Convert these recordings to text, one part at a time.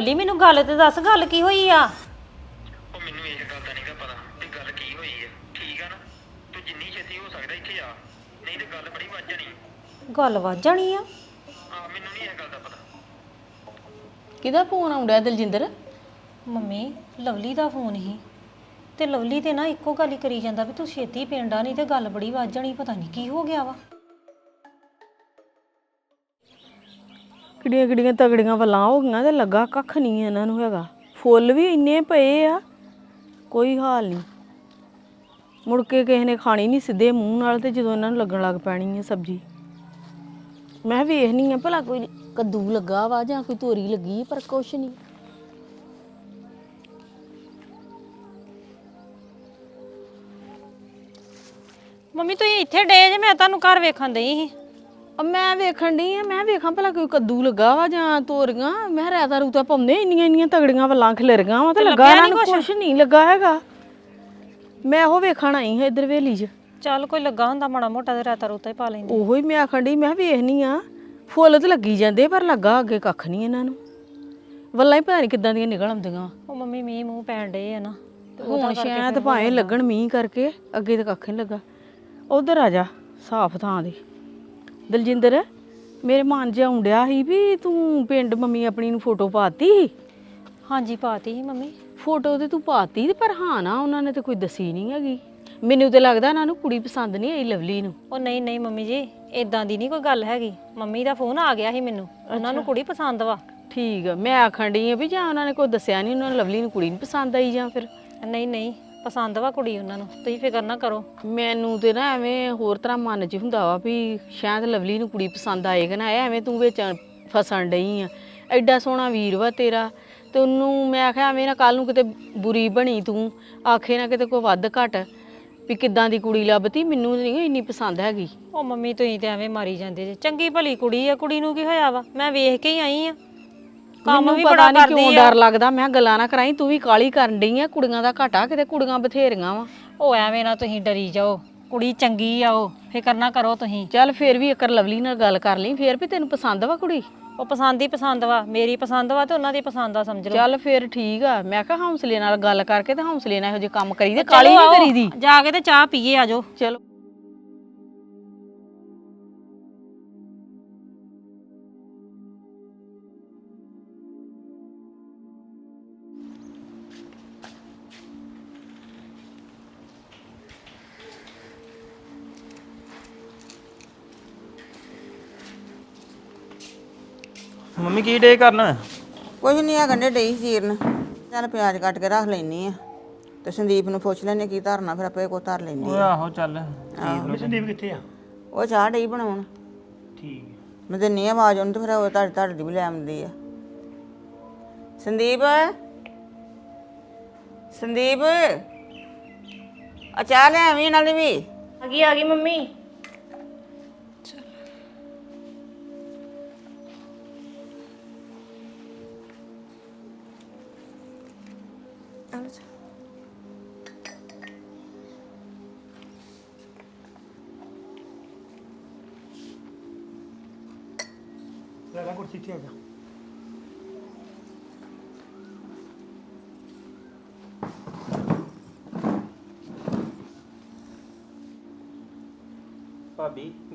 ਲਈ ਮੈਨੂੰ ਗੱਲ ਤੇ ਦੱਸ ਗੱਲ ਕੀ ਹੋਈ ਆ? ਉਹ ਮੈਨੂੰ ਇਹ ਗੱਲ ਦਾ ਨਹੀਂਗਾ ਪਤਾ ਵੀ ਗੱਲ ਕੀ ਹੋਈ ਹੈ ਠੀਕ ਆ ਨਾ? ਤੂੰ ਜਿੰਨੀ ਛੇਤੀ ਹੋ ਸਕਦਾ ਇੱਥੇ ਆ। ਨਹੀਂ ਤੇ ਗੱਲ ਬੜੀ ਵੱਜ ਜਾਣੀ। ਗੱਲ ਵੱਧ ਜਾਣੀ ਆ? ਆ ਮੈਨੂੰ ਨਹੀਂ ਇਹ ਗੱਲ ਦਾ ਪਤਾ। ਕਿਹਦਾ ਫੋਨ ਆਉਂਦਾ ਦਲਜਿੰਦਰ? ਮੰਮੀ ਲਵਲੀ ਦਾ ਫੋਨ ਹੀ। ਤੇ ਲਵਲੀ ਤੇ ਨਾ ਇੱਕੋ ਗੱਲ ਹੀ ਕਰੀ ਜਾਂਦਾ ਵੀ ਤੂੰ ਛੇਤੀ ਪਿੰਡ ਆ ਨਹੀਂ ਤੇ ਗੱਲ ਬੜੀ ਵੱਧ ਜਾਣੀ ਪਤਾ ਨਹੀਂ ਕੀ ਹੋ ਗਿਆ ਵਾ। ਕਿਹੜੀਆਂ ਕਿਹੜੀਆਂ ਤਗੜੀਆਂ ਵੱਲਾਂ ਹੋ ਗਈਆਂ ਤੇ ਲੱਗਾ ਕੱਖ ਨਹੀਂ ਇਹਨਾਂ ਨੂੰ ਹੈਗਾ। ਫੁੱਲ ਵੀ ਇੰਨੇ ਪਏ ਆ, ਕੋਈ ਹਾਲ ਨਹੀਂ। ਮੁੜ ਕੇ ਕਿਸੇ ਨੇ ਖਾਣੀ ਨਹੀਂ ਸਿੱਧੇ ਮੂੰਹ ਨਾਲ ਤੇ ਜਦੋਂ ਇਹਨਾਂ ਨੂੰ ਲੱਗਣ ਲੱਗ ਪੈਣੀ ਹੈ ਸਬਜ਼ੀ। ਮੈਂ ਵੇਖਣੀ ਆ ਭਲਾ ਕੋਈ ਕੱਦੂ ਲੱਗਾ ਵਾ ਜਾਂ ਕੋਈ ਤੋਰੀ ਲੱਗੀ ਪਰ ਕੁਛ ਨਹੀਂ। ਮੰਮੀ, ਤੁਸੀਂ ਇੱਥੇ ਡੇ ਜੇ, ਮੈਂ ਤੁਹਾਨੂੰ ਘਰ ਵੇਖਣ ਦਈ ਸੀ। ਅਬ ਮੈਂ ਵੇਖਣ ਡਈ ਆ ਮੈਂ ਵੇਖਾਂ ਭਲਾ ਕੋਈ ਕੱਦੂ ਲੱਗਾ ਵਾ ਜਾਂ ਤੋਰੀਆਂ। ਮੈਂ ਰਾਤਾ ਰੂਤਾ ਪਾਉਂਦੇ ਇੰਨੀਆਂ ਇੰਨੀਆਂ ਤਗੜੀਆਂ ਵੱਲਾਂ ਖਿਲਰੀਆਂ ਵਾ ਤੇ ਲੱਗਾ ਇਹਨਾਂ ਨੂੰ ਕੁਛ? ਨਹੀਂ ਲੱਗਾ ਹੈਗਾ। ਮੈਂ ਉਹ ਵੇਖਣ ਆਈ ਹਾਂ ਇੱਧਰ ਵੇਲੀ 'ਚ। ਚੱਲ ਕੋਈ ਲੱਗਾ ਹੁੰਦਾ ਮਾੜਾ ਮੋਟਾ ਤੇ ਰਾਤਾ ਰੂਤਾ ਹੀ ਪਾ ਲੈਂਦੇ। ਉਹੋ ਹੀ ਮੈਂ ਆਖਣ ਡਈ ਮੈਂ ਵੇਖਣੀ ਆ ਫੁੱਲ ਤੇ ਲੱਗੀ ਜਾਂਦੇ ਪਰ ਲੱਗਾ ਅੱਗੇ ਕੱਖ ਨਹੀਂ ਇਹਨਾਂ ਨੂੰ। ਵੱਲਾਂ ਹੀ ਪਤਾ ਨਹੀਂ ਕਿੱਦਾਂ ਦੀਆਂ ਨਿਕਲ ਆਉਂਦੀਆਂ। ਉਹ ਮੰਮੀ ਮੀਂਹ ਮੂੰਹ ਪੈਣ ਡੇ ਆ ਨਾ ਤੇ ਹੁਣ ਸ਼ਾਇਦ ਭਾਵੇਂ ਲੱਗਣ ਮੀਂਹ ਕਰਕੇ ਅੱਗੇ ਤੇ ਕੱਖ ਨਹੀਂ ਲੱਗਾ। ਉਧਰ ਆ ਜਾ ਸਾਫ਼ ਥਾਂ ਦੇ। ਦਲਜਿੰਦਰ ਮੇਰੇ ਮਨ 'ਚ ਆਉਂਦਿਆ ਸੀ ਵੀ ਤੂੰ ਪਿੰਡ ਮੰਮੀ ਆਪਣੀ ਨੂੰ ਫੋਟੋ ਪਾਤੀ ਸੀ। ਹਾਂਜੀ ਪਾਤੀ ਸੀ ਮੰਮੀ। ਫੋਟੋ ਤੇ ਤੂੰ ਪਾਤੀ ਤੇ ਪਰ ਹਾਂ ਨਾ ਉਹਨਾਂ ਨੇ ਤੇ ਕੋਈ ਦਸੀ ਨਹੀਂ ਹੈਗੀ। ਮੈਨੂੰ ਤੇ ਲੱਗਦਾ ਇਹਨਾਂ ਨੂੰ ਕੁੜੀ ਪਸੰਦ ਨਹੀਂ ਆਈ ਲਵਲੀ ਨੂੰ। ਉਹ ਨਹੀਂ ਨਹੀਂ ਮੰਮੀ ਜੀ ਇਦਾਂ ਦੀ ਨਹੀਂ ਕੋਈ ਗੱਲ ਹੈਗੀ। ਮੰਮੀ ਦਾ ਫੋਨ ਆ ਗਿਆ ਸੀ ਮੈਨੂੰ। ਉਹਨਾਂ ਨੂੰ ਕੁੜੀ ਪਸੰਦ ਵਾ। ਠੀਕ ਆ ਮੈਂ ਆਖਣ ਡਈ ਆ ਵੀ ਜਾਂ ਉਹਨਾਂ ਨੇ ਕੋਈ ਦੱਸਿਆ ਨਹੀਂ ਉਹਨਾਂ ਨੂੰ ਲਵਲੀ ਨੂੰ ਕੁੜੀ ਨਹੀਂ ਪਸੰਦ ਆਈ ਜਾਂ ਫਿਰ। ਨਹੀਂ ਨਹੀਂ ਪਸੰਦ ਵਾ ਕੁੜੀ ਉਹਨਾਂ ਨੂੰ ਤੁਸੀਂ ਫਿਕਰ ਨਾ ਕਰੋ। ਮੈਨੂੰ ਤੇ ਨਾ ਐਵੇਂ ਹੋਰ ਤਰ੍ਹਾਂ ਮਨ 'ਚ ਹੁੰਦਾ ਵਾ ਵੀ ਸ਼ਾਇਦ ਲਵਲੀ ਨੂੰ ਕੁੜੀ ਪਸੰਦ ਆਏਗਾ ਨਾ ਐਵੇਂ ਤੂੰ ਵਿੱਚ ਫਸਣ ਡਈ ਆ। ਐਡਾ ਸੋਹਣਾ ਵੀਰ ਵਾ ਤੇਰਾ ਤੇ ਉਹਨੂੰ ਮੈਂ ਆਖਿਆ ਐਵੇਂ ਨਾ ਕੱਲ ਨੂੰ ਕਿਤੇ ਬੁਰੀ ਬਣੀ ਤੂੰ ਆਖੇ ਨਾ ਕਿਤੇ ਕੋਈ ਵੱਧ ਘਟ ਵੀ ਕਿੱਦਾਂ ਦੀ ਕੁੜੀ ਲੱਭਤੀ ਮੈਨੂੰ ਨਹੀਂ ਇੰਨੀ ਪਸੰਦ ਹੈਗੀ। ਉਹ ਮੰਮੀ ਤੁਸੀਂ ਤੇ ਐਵੇਂ ਮਾਰੀ ਜਾਂਦੇ ਜੇ ਚੰਗੀ ਭਲੀ ਕੁੜੀ ਆ ਕੁੜੀ ਨੂੰ ਕੀ ਹੋਇਆ ਵਾ? ਮੈਂ ਵੇਖ ਕੇ ਹੀ ਆਈ ਆ। ਕੰਮ ਮੈਨੂੰ ਵੀ ਪਤਾ ਬੜਾ ਨਹੀਂ ਕਰਦੀ ਕਿਉਂ ਆ। ਡਰ ਲੱਗਦਾ। ਮੈਂ ਗੱਲਾਂ ਨਾ ਕਰਾਈ ਤੂੰ ਵੀ ਕਾਲੀ ਕਰਨ ਡਈ ਆ? ਕੁੜੀਆਂ ਦਾ ਘਾਟਾ ਕਿਤੇ ਕੁੜੀਆਂ ਬਥੇਰੀਆਂ ਵਾ। ਉਹ ਐਵੇਂ ਨਾ ਤੁਸੀਂ ਡਰੀ ਜਾਓ। ਕੁੜੀ ਚੰਗੀ ਆ ਉਹ ਫਿਕਰ ਨਾ ਕਰੋ ਤੁਸੀਂ। ਚੱਲ ਫੇਰ ਵੀ ਇੱਕ ਲਵਲੀ ਨਾਲ ਗੱਲ ਕਰ ਲਈ ਫੇਰ ਵੀ ਤੈਨੂੰ ਪਸੰਦ ਵਾ ਕੁੜੀ? ਉਹ ਪਸੰਦ ਹੀ ਪਸੰਦ ਵਾ ਮੇਰੀ ਪਸੰਦ ਵਾ ਤੇ ਉਹਨਾਂ ਦੀ ਪਸੰਦ ਆ ਸਮਝ ਲਓ। ਚੱਲ ਫੇਰ ਠੀਕ ਆ। ਮੈਂ ਕਿਹਾ ਹੌਸਲੇ ਨਾਲ ਗੱਲ ਕਰਕੇ ਤੇ ਹੌਸਲੇ ਨਾਲ ਇਹੋ ਜਿਹੇ ਕੰਮ ਕਰੀਦੇ ਕਾਲੀ ਚਲੋ ਨਹੀਂ ਆਓ, ਕਰੀਦੀ? ਜਾ ਕੇ ਤੇ ਚਾਹ ਪੀਏ ਆਜੋ ਚਲੋ। ਮੰਮੀ ਕੀ ਡੇ ਕਰਨ? ਕੁਝ ਨਹੀਂ ਆ ਗੰਡੇ ਡਈ ਚੀਰਨ ਚੱਲ ਪਿਆਜ਼ ਕੱਟ ਕੇ ਰੱਖ ਲੈਣੀ ਆ। ਤੇ ਸੰਦੀਪ ਨੂੰ ਪੁੱਛ ਲੈਣੇ ਕੀ ਧਰਨਾ ਫਿਰ ਆਪੇ ਕੋ ਧਰ ਲੈਂਦੀ ਆ। ਆਹੋ ਚੱਲ ਸੰਦੀਪ ਕਿੱਥੇ ਆ? ਉਹ ਚਾਹ ਡਈ ਬਣਾਉਣ। ਠੀਕ ਮੈਂ ਦਿੰਨੀ ਆ ਆਵਾਜ਼ ਉਹਨੂੰ ਤੇ ਫਿਰ ਉਹ ਤੁਹਾਡੀ ਤੁਹਾਡੀ ਦੀ ਵੀ ਲੈ ਆਉਂਦੀ ਆ। ਸੰਦੀਪ? ਸੰਦੀਪ? ਆ ਚਾਹ ਲੈ ਆਵੀਂ ਨਾਲੇ ਵੀ। ਆ ਗਈ ਆ ਗਈ ਮੰਮੀ।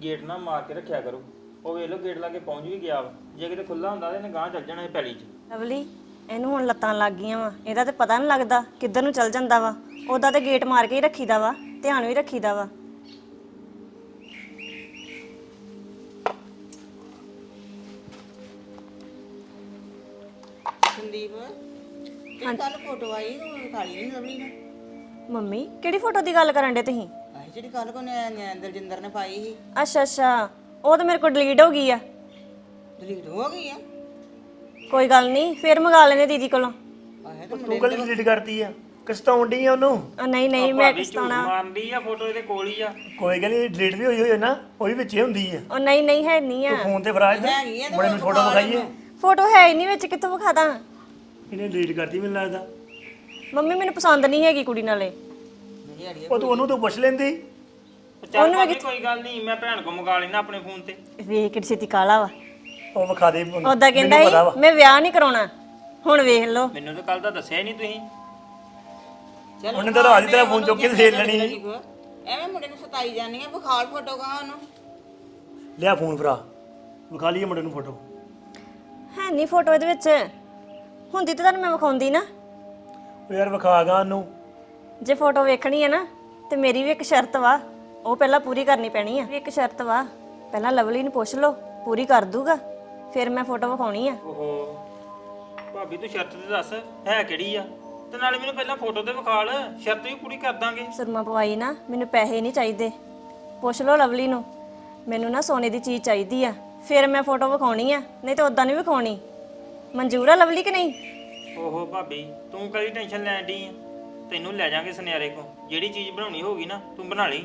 ਗੇਟ ਨਾ ਮਾਰ ਕੇ ਰੱਖਿਆ ਕਰੋ। ਉਹ ਵੇਖ ਲਓ ਗੇਟ ਲਾ ਕੇ ਪਹੁੰਚ ਵੀ ਗਿਆ ਵਾ। ਜੇ ਕਿਤੇ ਖੁੱਲਾ ਹੁੰਦਾ ਤੇ ਇਹਨੇ ਗਾਂ ਚੱਲ ਜਾਣਾ ਸੀ ਪੈਲੀ 'ਚ। ਲਵਲੀ ਇਹਨੂੰ ਹੁਣ ਲੱਤਾਂ ਲੱਗ ਗਈਆਂ ਵਾ। ਇਹਦਾ ਤੇ ਪਤਾ ਨਹੀਂ ਲੱਗਦਾ ਕਿੱਧਰ ਨੂੰ ਚੱਲ ਜਾਂਦਾ ਵਾ। ਉਹਦਾ ਤੇ ਗੇਟ ਮਾਰ ਕੇ ਹੀ ਰੱਖੀਦਾ ਵਾ ਧਿਆਨ ਵੀ ਰੱਖੀਦਾ ਵਾ। ਸੰਦੀਪ ਇਹ ਕੱਲ ਫੋਟੋ ਆਈ ਤੂੰ ਖਾਲੀ ਨਹੀਂ ਲੱਭੀ ਨਾ। ਮੰਮੀ ਕਿਹੜੀ ਫੋਟੋ ਦੀ ਗੱਲ ਕਰਨ ਡੇ ਤੁਸੀਂ? ਜਿਹੜੀ ਕੱਲ ਕੋ ਨੇ ਦਲਜਿੰਦਰ ਨੇ ਪਾਈ ਸੀ। ਅੱਛਾ ਅੱਛਾ। ਉਹ ਤਾਂ ਮੇਰੇ ਕੋਲ ਡਿਲੀਟ ਹੋ ਗਈ ਆ। ਡਿਲੀਟ ਹੋ ਗਈ ਆ? ਕੋਈ ਗੱਲ ਨਹੀਂ ਫੇਰ ਮੰਗਾ ਲੈਨੇ ਦੀਦੀ ਕੋਲੋਂ। ਆਹ ਤੇ ਤੂੰ ਕੱਲ ਡਿਲੀਟ ਕਰਤੀ ਆ? ਕਿਸਤਾਉਣ ਡਈ ਆ ਉਹਨੂੰ? ਆ, ਨਹੀਂ ਨਹੀਂ ਮੈਂ ਕਿਸਤਾਉਣਾ ਮਾਰਦੀ ਆ ਫੋਟੋ ਇਹਦੇ ਕੋਲ ਹੀ ਆ। ਕੋਈ ਗੱਲ ਨਹੀਂ ਡਿਲੀਟ ਵੀ ਹੋਈ ਹੋਈ ਆ ਨਾ ਉਹ ਵੀ ਵਿੱਚੇ ਹੁੰਦੀ ਆ। ਉਹ ਨਹੀਂ ਨਹੀਂ ਹੈ ਨਹੀਂ ਆ। ਫੋਨ ਤੇ ਫਰਾਜ ਬੜੇ ਨੂੰ ਫੋਟੋ ਵਿਖਾਈਏ। ਫੋਟੋ ਹੈ ਹੀ ਨਹੀਂ ਵਿੱਚ ਕਿੱਥੋਂ ਵਿਖਾਦਾ ਇਹਨੇ ਡਿਲੀਟ ਕਰਤੀ ਮੈਨੂੰ ਲੱਗਦਾ। ਮੰਮੀ ਮੈਨੂੰ ਪਸੰਦ ਨਹੀਂ ਹੈਗੀ ਕੁੜੀ ਨਾਲੇ। ਉਹ ਤੂੰ ਉਹਨੂੰ ਤੂੰ ਪੁੱਛ ਲੈਂਦੀ। ਚੱਲ ਭਾਬੀ ਕੋਈ ਗੱਲ ਨਹੀਂ ਮੈਂ ਭੈਣ ਕੋ ਮੰਗਾ ਲੈਣਾ ਆਪਣੇ ਫੋਨ ਤੇ। ਵੇਖ ਕਿੱਡੀ ਛੇਤੀ ਕਾਲਾ ਵਾ। ਉਹ ਵਿਖਾ ਦੇ ਉਹਦਾ ਕਹਿੰਦਾ ਸੀ ਮੈਂ ਵਿਆਹ ਨਹੀਂ ਕਰਾਉਣਾ। ਹੁਣ ਵੇਖ ਲਓ। ਮੈਨੂੰ ਤਾਂ ਕੱਲ ਦਾ ਦੱਸਿਆ ਹੀ ਨਹੀਂ ਤੁਸੀਂ। ਚੱਲ ਉਹਨੇ ਤਾਂ ਰਾਤ ਹੀ ਤੇਰਾ ਫੋਨ ਚੁੱਕ ਕੇ ਦੇਖ ਲੈਣੀ ਸੀ। ਐਵੇਂ ਮੁੰਡੇ ਨੂੰ ਸਤਾਈ ਜਾਂਦੀ ਆ ਬੁਖਾਰ ਫੋਟੋ ਕਾ ਉਹਨੂੰ। ਲਿਆ ਫੋਨ ਭਰਾ ਵਿਖਾ ਲਈਏ ਮੁੰਡੇ ਨੂੰ ਫੋਟੋ। ਹੈ ਨਹੀਂ ਫੋਟੋ ਇਹਦੇ ਵਿੱਚ। ਹੁੰਦੀ ਤਾਂ ਤੁਹਾਨੂੰ ਮੈਂ ਵਿਖਾਉਂਦੀ ਨਾ। ਉਹ ਯਾਰ ਵਿਖਾਗਾ ਉਹਨੂੰ। ਜੇ ਫੋਟੋ ਵੇਖਣੀ ਹੈ ਨਾ ਤੇ ਮੇਰੀ ਵੀ ਇੱਕ ਸ਼ਰਤ ਵਾ ਉਹ ਪਹਿਲਾਂ ਪੂਰੀ ਕਰਨੀ ਪੈਣੀ ਆ। ਵੀ ਇੱਕ ਸ਼ਰਤ ਵਾ ਪਹਿਲਾਂ ਲਵਲੀ ਨੂੰ ਪੁੱਛ ਲਓ ਪੂਰੀ ਕਰ ਦੂਗਾ ਫਿਰ ਮੈਂ ਫੋਟੋ ਵਿਖਾਉਣੀ ਆ। ਓਹੋ ਭਾਬੀ ਤੂੰ ਸ਼ਰਤ ਤੇ ਦੱਸ ਹੈ ਕਿਹੜੀ ਆ? ਤੇ ਨਾਲੇ ਮੈਨੂੰ ਪਹਿਲਾਂ ਫੋਟੋ ਤੇ ਵਿਖਾਲ ਸ਼ਰਤ ਵੀ ਪੂਰੀ ਕਰ ਦਾਂਗੇ। ਸੁਰਮਾ ਪਵਾਈ ਨਾ ਮੈਨੂੰ ਪੈਸੇ ਨਹੀਂ ਚਾਹੀਦੇ। ਪੁੱਛ ਲਓ ਲਵਲੀ ਨੂੰ ਮੈਨੂੰ ਨਾ ਸੋਨੇ ਦੀ ਚੀਜ਼ ਚਾਹੀਦੀ ਆ ਫਿਰ ਮੈਂ ਫੋਟੋ ਵਿਖਾਉਣੀ ਆ ਨਹੀਂ ਤਾਂ ਉਦਾਂ ਨਹੀਂ ਵਿਖਾਉਣੀ। ਮਨਜ਼ੂਰ ਆ ਲਵਲੀ ਕਿ ਨਹੀਂ? ਓਹੋ ਭਾਬੀ ਤੂੰ ਕਦੀ ਟੈਨਸ਼ਨ ਲੈਣ ਡਈ ਆ? ਤੈਨੂੰ ਲੈ ਜਾਾਂਗੇ ਸੁਨਿਆਰੇ ਕੋ ਜਿਹੜੀ ਚੀਜ਼ ਬਣਾਉਣੀ ਹੋਗੀ ਨਾ ਤੂੰ ਬਣਾ ਲਈ।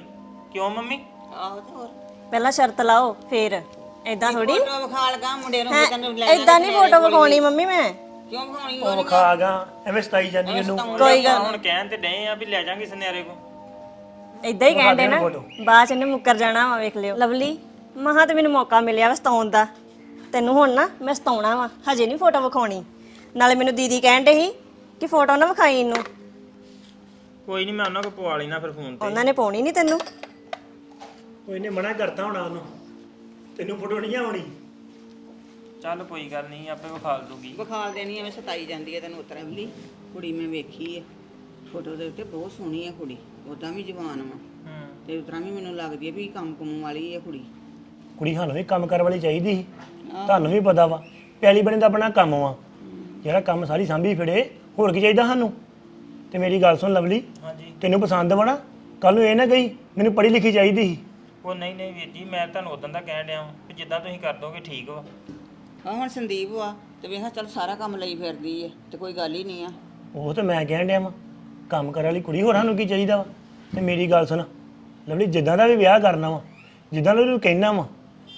ਕਿਉਂ ਮੰਮੀ? ਆਹੋ ਤੇ ਹੋਰ। ਪਹਿਲਾਂ ਸ਼ਰਤ ਲਾਓ ਫਿਰ। ਐਦਾਂ ਥੋੜੀ ਫੋਟੋ ਵਿਖਾ ਲਗਾ ਮੁੰਡੇ ਨੂੰ ਤੈਨੂੰ ਲੈ ਐਦਾਂ ਨਹੀਂ ਫੋਟੋ ਵਿਖਾਉਣੀ ਮੰਮੀ ਮੈਂ। ਕਿਉਂ ਵਿਖਾਉਣੀ ਉਹ ਵਿਖਾਗਾ ਐਵੇਂ ਸਤਾਈ ਜਾਂਦੀ ਉਹਨੂੰ। ਕੋਈ ਗੱਲ ਹੁਣ ਕਹਿਣ ਤੇ ਡਏ ਆ ਵੀ ਲੈ ਜਾਾਂਗੇ ਸੁਨਿਆਰੇ ਕੋ ਇਦਾਂ ਹੀ ਕਹਿੰਦੇ ਨਾ। ਬਾਅਦ ਚ ਇਹਨੇ ਮੁੱਕਰ ਜਾਣਾ ਵਾ ਵੇਖ ਲਿਓ। ਲਵਲੀ ਮਹਾ ਤੇ ਮੈਨੂੰ ਮੌਕਾ ਮਿਲਿਆ ਵਾ ਸਤਾਉਣ ਦਾ। ਤੈਨੂੰ ਹੁਣ ਨਾ ਮੈਂ ਸਤਾਉਣਾ ਵਾ। ਹਜੇ ਨਹੀਂ ਫੋਟੋ ਵਿਖਾਉਣੀ। ਨਾਲੇ ਮੈਨੂੰ ਦੀਦੀ ਕਹਿਣ ਡੇ ਸੀ ਕਿ ਫੋਟੋ ਨਾ ਵਿਖਾਈ ਇਹਨੂੰ। ਕੋਈ ਨਹੀਂ ਮੈਂ ਉਹਨਾਂ ਕੋ ਪਵਾ ਲੈਣਾ ਫਿਰ ਫੋਨ ਤੇ ਉਹਨਾਂ ਨੇ ਪਾਉਣੀ ਨਹੀਂ ਤੈਨੂੰ? ਉਹ ਇਹਨੇ ਮਨਾ ਕਰਤਾ ਹੋਣਾ ਉਹਨੂੰ। ਤੈਨੂੰ ਫੋਟੋ ਨਹੀਂ ਆਉਣੀ? ਚੱਲ ਕੋਈ ਗੱਲ ਨਹੀਂ ਆਪੇ ਵਿਖਾ ਦੂਗੀ। ਵਿਖਾ ਦੇਣੀ ਐਵੇਂ ਸਤਾਈ ਜਾਂਦੀ ਹੈ ਤੈਨੂੰ ਉਤਰਾ ਵੀ ਕੁੜੀ ਮੈਂ ਵੇਖੀ ਹੈ ਫੋਟੋ ਦੇ ਉੱਤੇ ਬਹੁਤ ਸੋਹਣੀ ਹੈ ਕੁੜੀ ਉਦਾਂ ਵੀ ਜਵਾਨ ਵਾ। ਹੂੰ। ਤੇ ਉਤਰਾ ਵੀ ਮੈਨੂੰ ਲੱਗਦੀ ਹੈ ਵੀ ਕੰਮ ਕੁਮ ਵਾਲੀ ਹੈ ਕੁੜੀ। ਕੁੜੀ ਸਾਨੂੰ ਵੀ ਕੰਮ ਕਰ ਵਾਲੀ ਚਾਹੀਦੀ ਸੀ। ਤੁਹਾਨੂੰ ਵੀ ਪਤਾ ਵਾ ਪਿਆਲੀ ਬਣੇ ਦਾ ਆਪਣਾ ਕੰਮ ਵਾ। ਜਿਹੜਾ ਕੰਮ ਸਾਰੀ ਸਾਂਭੀ ਫਿੜੇ ਹੋਰ ਕੀ ਚਾਹੀਦਾ ਸਾਨੂੰ? ਤੇ ਮੇਰੀ ਗੱਲ ਸੁਣ ਲਵਲੀ ਤੈਨੂੰ ਪਸੰਦ ਵਾ ਨਾ ਕੱਲ ਨੂੰ ਇਹ ਨਾ ਗਈ ਮੈਨੂੰ ਪੜ੍ਹੀ ਲਿਖੀ ਚਾਹੀਦੀ ਸੀ। ਉਹ ਨਹੀਂ ਨਹੀਂ ਵੀਰ ਜੀ ਮੈਂ ਤੁਹਾਨੂੰ ਉਦੋਂ ਦਾ ਕਹਿਣ ਡਿਆ ਵਾਂ ਕਿ ਜਿੱਦਾਂ ਤੁਸੀਂ ਕਰ ਦੋਗੇ ਠੀਕ ਵਾ। ਆ ਹੁਣ ਸੰਦੀਪ ਵਾ ਤੇ ਵੇਖਾ ਚੱਲ ਸਾਰਾ ਕੰਮ ਲਈ ਫਿਰਦੀ ਹੈ ਤੇ ਕੋਈ ਗੱਲ ਹੀ ਨਹੀਂ ਆ। ਉਹ ਤੇ ਮੈਂ ਕਹਿਣ ਡਿਆ ਵਾਂ ਕੰਮ ਕਰਨ ਵਾਲੀ ਕੁੜੀ ਹੋਰ ਸਾਨੂੰ ਕੀ ਚਾਹੀਦਾ ਵਾ? ਤੇ ਮੇਰੀ ਗੱਲ ਸੁਣ ਲਵਲੀ ਜਿੱਦਾਂ ਦਾ ਵੀ ਵਿਆਹ ਕਰਨਾ ਵਾ ਜਿੱਦਾਂ ਦਾ ਤੂੰ ਕਹਿਣਾ ਵਾ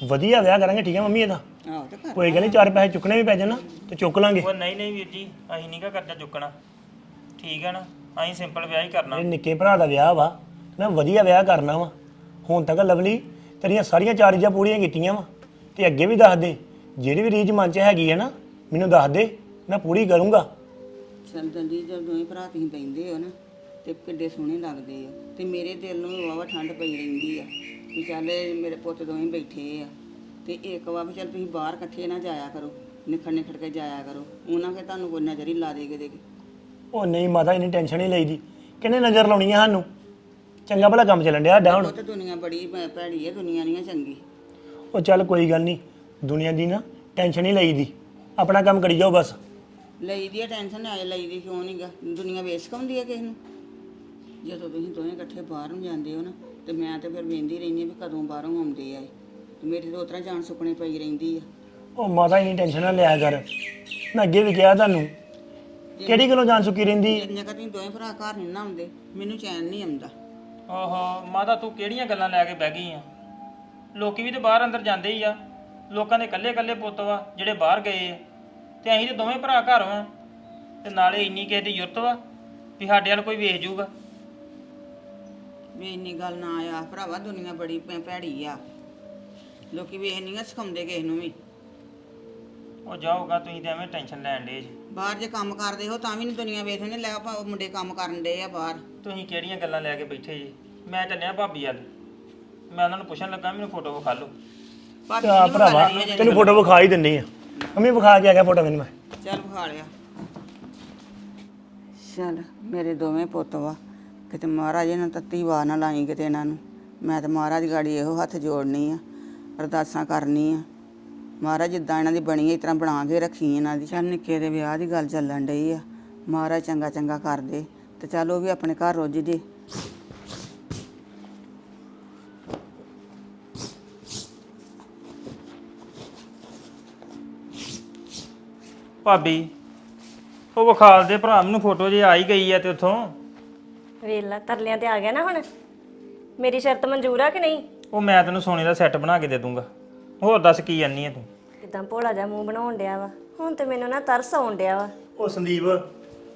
ਵਧੀਆ ਵਿਆਹ ਕਰਾਂਗੇ ਠੀਕ ਹੈ ਮੰਮੀ ਇਹਦਾ ਆਹੋ ਤੇ ਕਰ ਕੋਈ ਗੱਲ ਨਹੀਂ ਚਾਰ ਪੈਸੇ ਚੁੱਕਣੇ ਵੀ ਪੈ ਜਾਣ ਨਾ ਤੇ ਚੁੱਕ ਲਾਂਗੇ। ਉਹ ਨਹੀਂ ਨਹੀਂ ਵੀਰ ਜੀ ਅਸੀਂ ਨਹੀਂ ਕਾ ਕਰਜ਼ਾ ਚੁੱਕਣਾ। ਠੀਕ ਹੈ ਨਾ? ਅਸੀਂ ਸਿੰਪਲ ਵਿਆਹ ਹੀ ਕਰਨਾ। ਮੇਰੇ ਨਿੱਕੇ ਭਰਾ ਦਾ ਵਿਆਹ ਵਾ। ਮੈਂ ਵਧੀਆ ਵਿਆਹ ਕਰਨਾ ਵਾ। ਹੁਣ ਤੱਕ ਲਵਲੀ ਤੇਰੀਆਂ ਸਾਰੀਆਂ ਚਾਰ ਚੀਜ਼ਾਂ ਪੂਰੀਆਂ ਕੀਤੀਆਂ ਵਾ। ਤੇ ਅੱਗੇ ਵੀ ਦੱਸ ਦੇ। ਜਿਹੜੀ ਵੀ ਰੀਝ ਮਨ 'ਚ ਹੈਗੀ ਹੈ ਨਾ ਮੈਨੂੰ ਦੱਸ ਦੇ। ਮੈਂ ਪੂਰੀ ਕਰੂੰਗਾ। ਚੱਲ ਜਲਦੀ ਜਦ ਦੋਵੇਂ ਭਰਾ ਤੁਸੀਂ ਬੈਂਦੇ ਹੋ ਨਾ ਤੇ ਕਿੱਡੇ ਸੋਹਣੇ ਲੱਗਦੇ ਆ। ਤੇ ਮੇਰੇ ਦਿਲ ਨੂੰ ਵਾਵਾ ਠੰਡ ਪਈ ਰਹਿੰਦੀ ਆ। ਵੀ ਚੱਲ ਇਹ ਮੇਰੇ ਪੁੱਤ ਦੋਵੇਂ ਬੈਠੇ ਆ। ਤੇ ਇੱਕ ਵਾਰ ਵੀ ਚੱਲ ਤੁਸੀਂ ਬਾਹਰ ਇਕੱਠੇ ਨਾ ਜਾਇਆ ਕਰੋ। ਨਿਖੜ ਨਿਖੜ ਕੇ ਜਾਇਆ ਕਰੋ। ਉਹਨਾਂ ਕੇ ਤੁਹਾਨੂੰ ਕੋਈ ਨਜ਼ਰ ਹੀ ਲਾ ਦੇ ਕਿਤੇ। ਉਹ ਨਹੀਂ ਮਾਤਾ ਇੰਨੀ ਟੈਨਸ਼ਨ ਨਹੀਂ ਲਈਦੀ। ਕਿਹਨੇ ਨਜ਼ਰ ਲਾਉਣੀ ਆ ਸਾਨੂੰ? ਚੰਗਾ ਭਲਾ ਕੰਮ ਚੱਲਣ ਡਿਆ ਸਾਡਾ ਹੁਣ। ਉਹ ਤੇ ਦੁਨੀਆ ਬੜੀ ਭੈ- ਭੈੜੀ ਹੈ ਦੁਨੀਆ ਨਹੀਂ ਚੰਗੀ। ਉਹ ਚੱਲ ਕੋਈ ਗੱਲ ਨਹੀਂ ਦੁਨੀਆ ਦੀ ਨਾ ਟੈਨਸ਼ਨ ਨਹੀਂ ਲਈਦੀ। ਆਪਣਾ ਕੰਮ ਕਰੀ ਜਾਓ ਬਸ। ਲਈ ਦੀ ਟੈਨਸ਼ਨ ਆਏ ਲਈ ਦੀ ਕਿਉਂ ਨਹੀਂਗਾ ਦੁਨੀਆ ਵੇਸ ਕਾਉਂਦੀ ਹੈ ਕਿਸੇ ਨੂੰ? ਜਦੋਂ ਤੁਸੀਂ ਦੋਵੇਂ ਇਕੱਠੇ ਬਾਹਰ ਨੂੰ ਜਾਂਦੇ ਹੋ ਨਾ ਤੇ ਮੈਂ ਤੇ ਫਿਰ ਵੇਂਦੀ ਰਹਿੰਦੀ ਹਾਂ ਵੀ ਕਦੋਂ ਬਾਹਰੋਂ ਆਉਂਦੇ ਆ ਇਹ। ਤੇ ਮੇਰੀ ਤਾਂ ਉਤਰਾ ਜਾਣ ਸੁਪਨੇ ਪਈ ਰਹਿੰਦੀ ਆ। ਉਹ ਮਾਤਾ ਇੰਨੀ ਟੈਨਸ਼ਨ ਨਾ ਲਿਆ ਕਰ। ਮੈਂ ਅੱਗੇ ਵੀ ਕਿਹਾ ਤੁਹਾਨੂੰ ਕਿਹੜੀ ਗੱਲੋਂ ਜਾਨ ਸੁੱਕੀ ਰਹਿੰਦੀ? ਜਿੰਨੇ ਕਦੀ ਦੋਵੇਂ ਭਰਾ ਘਰ ਨਹੀਂ ਨਾ ਆਉਂਦੇ ਮੈਨੂੰ ਚੈਨ ਨਹੀਂ ਆਉਂਦਾ। ਓਹੋ ਮਾਤਾ ਤੂੰ ਕਿਹੜੀਆਂ ਗੱਲਾਂ ਲੈ ਕੇ ਬਹਿ ਗਈ ਆ? ਲੋਕੀ ਵੀ ਤੇ ਬਾਹਰ ਅੰਦਰ ਜਾਂਦੇ ਹੀ ਆ। ਲੋਕਾਂ ਦੇ ਇਕੱਲੇ ਇਕੱਲੇ ਪੁੱਤ ਵਾ ਜਿਹੜੇ ਬਾਹਰ ਗਏ ਆ। ਤੇ ਅਸੀਂ ਤੇ ਦੋਵੇਂ ਭਰਾ ਘਰ ਵਾਂ। ਤੇ ਨਾਲੇ ਇੰਨੀ ਕਿਸੇ ਦੀ ਜ਼ਰੂਰਤ ਵਾ ਵੀ ਸਾਡੇ ਵੱਲ ਕੋਈ ਵੇਖ ਜਾਊਗਾ ਵੀ ਇੰਨੀ ਗੱਲ ਨਾ ਆ ਭਰਾਵਾ ਦੁਨੀਆ ਬੜੀ ਭੈ- ਭੈੜੀ ਆ। ਲੋਕੀ ਵੇਖ ਨਹੀਂ ਆ ਸਿਖਾਉਂਦੇ ਕਿਸੇ ਨੂੰ ਵੀ। ਉਹ ਜਾਊਗਾ ਤੁਸੀਂ ਤੇ ਐਵੇਂ ਟੈਨਸ਼ਨ ਲੈਣ ਦੇ ਜੀ। ਬਾਹਰ ਜੇ ਕੰਮ ਕਰਦੇ ਹੋ ਤਾਂ ਵੀ ਨਹੀਂ ਦੁਨੀਆ ਵੇਖਦੇ ਲੈ ਭਾ ਉਹ ਮੁੰਡੇ ਕੰਮ ਕਰਨ ਦੇ ਆ ਬਾਹਰ। ਤੁਸੀਂ ਕਿਹੜੀਆਂ ਗੱਲਾਂ ਲੈ ਕੇ ਬੈਠੇ ਜੀ? ਮੈਂ ਚੱਲਿਆ ਭਾਬੀ ਵੱਲ। ਮੈਂ ਉਹਨਾਂ ਨੂੰ ਪੁੱਛਣ ਲੱਗਾ ਮੈਨੂੰ ਫੋਟੋ ਵਿਖਾ ਲਓ। ਭਾਬੀ ਆ ਨੂੰ ਭਰਾਵਾ ਤੈਨੂੰ ਫੋਟੋ ਵਿਖਾ ਹੀ ਦਿੰਨੀ ਆ। ਮੰਮੀ ਵਿਖਾ ਕੇ ਆ ਗਿਆ ਫੋਟੋ ਮੈਨੂੰ ਮੈਂ। ਚੱਲ ਵਿਖਾ ਲਿਆ। ਚੱਲ ਮੇਰੇ ਦੋਵੇਂ ਪੁੱਤ ਵਾ। ਕਿਤੇ ਮਹਾਰਾਜ ਇਹਨਾਂ ਤੱਤੀ ਵਾ ਨਾ ਲਾਈ ਕਿਤੇ ਇਹਨਾਂ ਨੂੰ। ਮੈਂ ਤੇ ਮਹਾਰਾਜ ਗਾੜੀ ਇਹੋ ਹੱਥ ਜੋੜਨੀ ਆ ਅਰਦਾਸਾਂ ਕਰਨੀ ਆ। ਮਹਾਰਾਜ ਜਿੱਦਾਂ ਇਹਨਾਂ ਦੀ ਬਣੀ ਹੈ ਇਸ ਤਰ੍ਹਾਂ ਬਣਾ ਕੇ ਰੱਖੀ ਇਹਨਾਂ ਦੀ। ਚੱਲ ਨਿੱਕੇ ਦੇ ਵਿਆਹ ਦੀ ਗੱਲ ਚੱਲਣ ਡਈ ਆ। ਮਹਾਰਾਜ ਚੰਗਾ ਚੰਗਾ ਕਰ ਦੇ ਤੇ ਚੱਲ ਉਹ ਵੀ ਆਪਣੇ ਘਰ ਰੁੱਝ ਜੇ ਭਾਬੀ ਉਹ ਵਿਖਾਲ ਦੇ ਭਰਾ ਮੈਨੂੰ ਫੋਟੋ ਜੇ ਆ ਹੀ ਗਈ ਆ ਤੇ ਉੱਥੋਂ। ਵੇਖ ਲੈ ਤਰਲਿਆਂ ਤੇ ਆ ਗਿਆ ਨਾ ਹੁਣ। ਮੇਰੀ ਸ਼ਰਤ ਮਨਜ਼ੂਰ ਆ ਕਿ ਨਹੀਂ? ਉਹ ਮੈਂ ਤੈਨੂੰ ਸੋਨੇ ਦਾ ਸੈੱਟ ਬਣਾ ਕੇ ਦੇ ਦੂੰਗਾ। ਹੋਰ ਦੱਸ ਕੀ ਜਾਨੀ ਆ ਤੂੰ? ਕਿਦਾਂ ਭੋਲਾ ਜਿਹਾ ਮੂੰਹ ਬਣਾਉਣ ਡਿਆ ਵਾ? ਹੁਣ ਤੇ ਮੈਨੂੰ ਨਾ ਤਰਸ ਆਉਣ ਡਿਆ ਵਾ। ਉਹ ਸੰਦੀਪ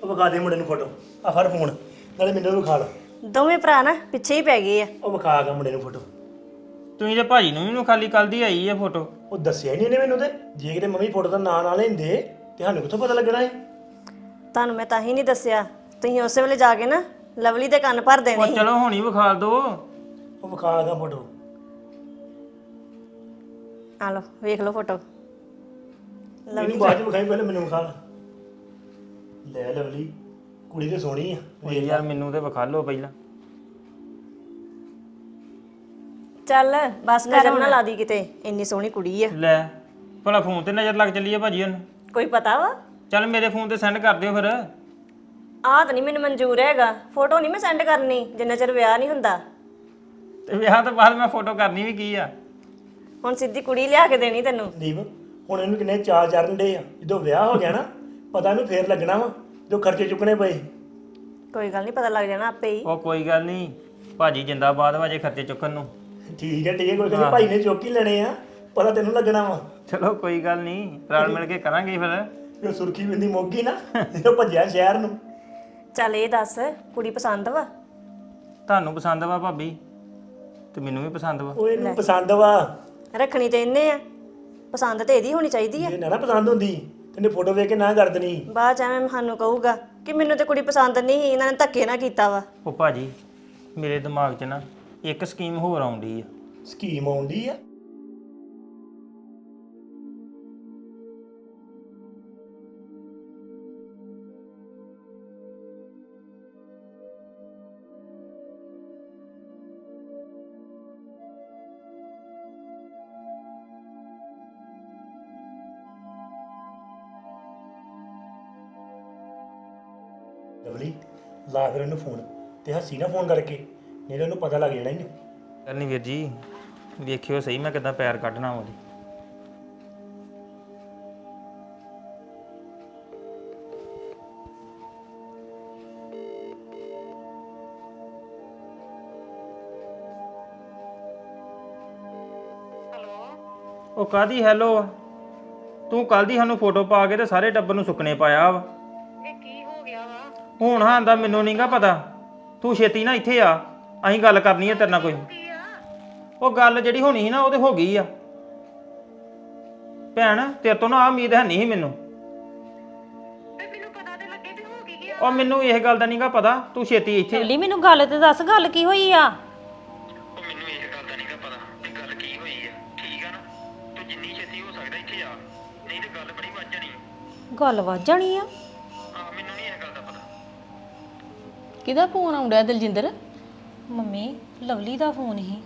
ਉਹ ਵਿਖਾ ਦੇ ਮੁੰਡੇ ਨੂੰ ਫੋਟੋ ਆ ਫੜ ਫੋਨ ਨਾਲੇ ਮੈਨੂੰ ਵਿਖਾ ਲਾ। ਦੋਵੇਂ ਭਰਾ ਨਾ ਪਿੱਛੇ ਹੀ ਪੈ ਗਏ ਆ। ਉਹ ਵਿਖਾ ਗਾ ਮੁੰਡੇ ਨੂੰ ਫੋਟੋ ਤੁਸੀਂ ਤੇ ਭਾਜੀ ਨੂੰ ਵੀ ਨੂੰ ਖਾਲੀ ਕੱਲ ਦੀ ਆਈ ਆ ਫੋਟੋ ਉਹ ਦੱਸਿਆ ਹੀ ਨਹੀਂ ਇਹਨੇ ਮੈਨੂੰ ਤੇ। ਜੇ ਕਿਤੇ ਮੰਮੀ ਫੋਟੋ ਦਾ ਨਾਂ ਨਾ ਲੈਂਦੇ ਤੇ ਸਾਨੂੰ ਕਿੱਥੋਂ ਪਤਾ ਲੱਗਣਾ ਸੀ? ਤੁਹਾਨੂੰ ਮੈਂ ਤਾਂ ਹੀ ਨਹੀਂ ਦੱਸਿਆ। ਤੁਸੀਂ ਉਸੇ ਵੇਲੇ ਜਾ ਕੇ ਨਾ ਲਵਲੀ ਦੇ ਕੰਨ ਭਰ ਦੇਣੇ ਉਹ ਚਲੋ ਹੁਣੀ ਵਿਖਾ ਦੋ। ਉਹ ਵਿਖਾ ਦਾ ਫੋਟੋ ਆ ਲਓ ਵੇਖ ਲਓ ਫੋਟੋ ਇਹਨੂੰ ਬਾਅਦ ਚ ਵਿਖਾਈ ਪਹਿਲੇ ਮੈਨੂੰ ਵਿਖਾ ਲੈ। ਲਵਲੀ ਕੁੜੀ ਤੇ ਸੋਹਣੀ ਆ ਓਏ ਯਾਰ ਮੈਨੂੰ ਤੇ ਵਿਖਾ ਲਓ ਪਹਿਲਾਂ। ਚੱਲ ਬਸ ਨਜ਼ਰ ਨਾ ਲਾ ਦੀ ਕਿਤੇ ਇੰਨੀ ਸੋਹਣੀ ਕੁੜੀ ਆ। ਲੈ ਭਲਾ ਫੋਨ ਤੇ ਨਜ਼ਰ ਲੱਗ ਚੱਲੀ ਆ ਭਾਜੀ ਉਹਨੂੰ। ਕੋਈ ਪਤਾ ਵਾ? ਚੱਲ ਮੇਰੇ ਫੋਨ ਤੇ ਸੈਂਡ ਕਰ ਦਿਓ ਫਿਰ। ਆਹ ਤਾਂ ਨਹੀਂ ਮੈਨੂੰ ਮਨਜ਼ੂਰ ਹੈਗਾ ਫੋਟੋ ਨਹੀਂ ਮੈਂ ਸੈਂਡ ਕਰਨੀ ਜਿੰਨਾ ਚਿਰ ਵਿਆਹ ਨਹੀਂ ਹੁੰਦਾ। ਤੇ ਵਿਆਹ ਤੋਂ ਬਾਅਦ ਮੈਂ ਫੋਟੋ ਕਰਨੀ ਵੀ ਕੀ ਆ? ਹੁਣ ਸਿੱਧੀ ਕੁੜੀ ਲਿਆ ਕੇ ਦੇਣੀ ਤੈਨੂੰ। ਦੀਪ ਹੁਣ ਇਹਨੂੰ ਕਿੰਨੇ ਚਾਰ ਚੜਨ ਡੇ ਆ? ਜਦੋਂ ਵਿਆਹ ਹੋ ਗਿਆ ਨਾ ਪਤਾ ਇਹਨੂੰ ਫੇਰ ਲੱਗਣਾ ਵਾ ਜੋ ਖਰਚੇ ਚੁੱਕਣੇ ਪਏ। ਕੋਈ ਗੱਲ ਨਹੀਂ ਪਤਾ ਲੱਗ ਜਾਣਾ ਆਪੇ ਹੀ। ਉਹ ਕੋਈ ਗੱਲ ਨਹੀਂ ਭਾਜੀ ਜਿੰਦਾਬਾਦ ਵਾ ਜੇ ਖਰਚੇ ਚੁੱਕਣ ਨੂੰ। ਠੀਕ ਹੈ ਠੀਕ ਹੈ ਕੋਈ ਕਹਿੰਦੇ ਭਾਈ ਨੇ ਚੁੱਕ ਹੀ ਲੈਣੇ ਆ ਪਤਾ ਤੈਨੂੰ ਲੱਗਣਾ ਵਾ। ਚਲੋ ਕੋਈ ਗੱਲ ਨਹੀਂ ਰਲ ਮਿਲ ਕੇ ਕਰਾਂਗੇ ਫਿਰ। ਜੋ ਸੁਰਖੀ ਬਿੰਦੀ ਮੋਗੀ ਨਾ ਜਦੋਂ ਭੱਜਿਆ ਸ਼ਹਿਰ ਨੂੰ। ਚੱਲ ਇਹ ਦੱਸ ਕੁੜੀ ਪਸੰਦ ਵਾ? ਤੁਹਾਨੂੰ ਪਸੰਦ ਵਾ ਭਾਬੀ ਤੇ ਮੈਨੂੰ ਵੀ ਪਸੰਦ ਵਾ। ਉਹ ਇਹਨੂੰ ਪਸੰਦ ਵਾ। ਰੱਖਣੀ ਤੇ ਇਹਨੇ ਆ। ਪਸੰਦ ਤੇ ਇਹਦੀ ਹੋਣੀ ਚਾਹੀਦੀ ਆ। ਇਹ ਨਾ ਨਾ ਪਸੰਦ ਹੁੰਦੀ ਤੈਨੂੰ ਫੋਟੋ ਵੇਖ ਕੇ ਨਾ ਕਰ ਦੇਣੀ ਬਾਅਦ ਚ ਐਵੇਂ ਸਾਨੂੰ ਕਹੂਗਾ ਕਿ ਮੈਨੂੰ ਤੇ ਕੁੜੀ ਪਸੰਦ ਨਹੀਂ ਸੀ, ਇਹਨਾਂ ਨੇ ਧੱਕੇ ਨਾ ਕੀਤਾ ਵਾ। ਉਹ ਭਾਜੀ ਮੇਰੇ ਦਿਮਾਗ 'ਚ ਨਾ ਇੱਕ ਸਕੀਮ ਹੋਰ ਆਉਂਦੀ ਆ। ਸਕੀਮ ਆਉਂਦੀ ਆ? ਲਵਲੀ ਲਾ ਫਿਰ ਇਹਨੂੰ ਫੋਨ ਤੇ ਹੱਸੀ ਨਾ ਫੋਨ ਕਰਕੇ ਨਹੀਂ ਤਾਂ ਉਹਨੂੰ ਪਤਾ ਲੱਗ ਜਾਣਾ ਇਹਨੂੰ। ਚੱਲ ਨਹੀਂ ਵੀਰ ਜੀ ਵੇਖਿਓ ਸਹੀ ਮੈਂ ਕਿਦਾਂ ਪੈਰ ਕੱਢਣਾ ਉਹਦੇ। ਉਹ ਕਾਦੀ ਹੈਲੋ? ਤੂੰ ਕੱਲ ਦੀ ਸਾਨੂੰ ਫੋਟੋ ਪਾ ਕੇ ਤੇ ਸਾਰੇ ਟੱਬਰ ਨੂੰ ਸੁੱਕਣੇ ਪਾਇਆ ਵਾ। ਹੁਣ ਹਾਂ ਦਾ ਮੈਨੂੰ ਨਹੀਂਗਾ ਪਤਾ। ਤੂੰ ਛੇਤੀ ਨਾ ਇੱਥੇ ਆ। ਅਸੀਂ ਗੱਲ ਕਰਨੀ ਹੈ ਤੇਰੇ ਨਾਲ ਕੋਈ। ਉਹ ਗੱਲ ਜਿਹੜੀ ਹੋਣੀ ਸੀ ਨਾ ਉਹ ਤੇ ਹੋ ਗਈ ਆ। ਭੈਣ ਤੇਰੇ ਤੋਂ ਨਾ ਆ ਉਮੀਦ ਹੈ ਨਹੀਂ ਸੀ ਮੈਨੂੰ। ਉਹ ਮੈਨੂੰ ਇਹ ਗੱਲ ਦਾ ਨਹੀਂਗਾ ਪਤਾ। ਤੂੰ ਛੇਤੀ ਇੱਥੇ ਲਵਲੀ ਮੈਨੂੰ ਗੱਲ ਤੇ ਦੱਸ ਗੱਲ ਕੀ ਹੋਈ ਆ? ਉਹ ਮੈਨੂੰ ਇਹ ਗੱਲ ਦਾ ਨਹੀਂਗਾ ਪਤਾ ਕਿ ਗੱਲ ਕੀ ਹੋਈ ਆ। ਠੀਕ ਆ ਨਾ? ਤੂੰ ਜਿੰਨੀ ਛੇਤੀ ਹੋ ਸਕਦਾ ਇੱਥੇ ਆ। ਨਹੀਂ ਤੇ ਗੱਲ ਬੜੀ ਵੱਜ ਜਾਣੀ ਗੱਲ ਆ? ਕਿਹਦਾ ਫੋਨ ਆਉਂਦਾ ਦਲਜਿੰਦਰ? ਮੰਮੀ ਲਵਲੀ ਦਾ ਫੋਨ ਹੀ।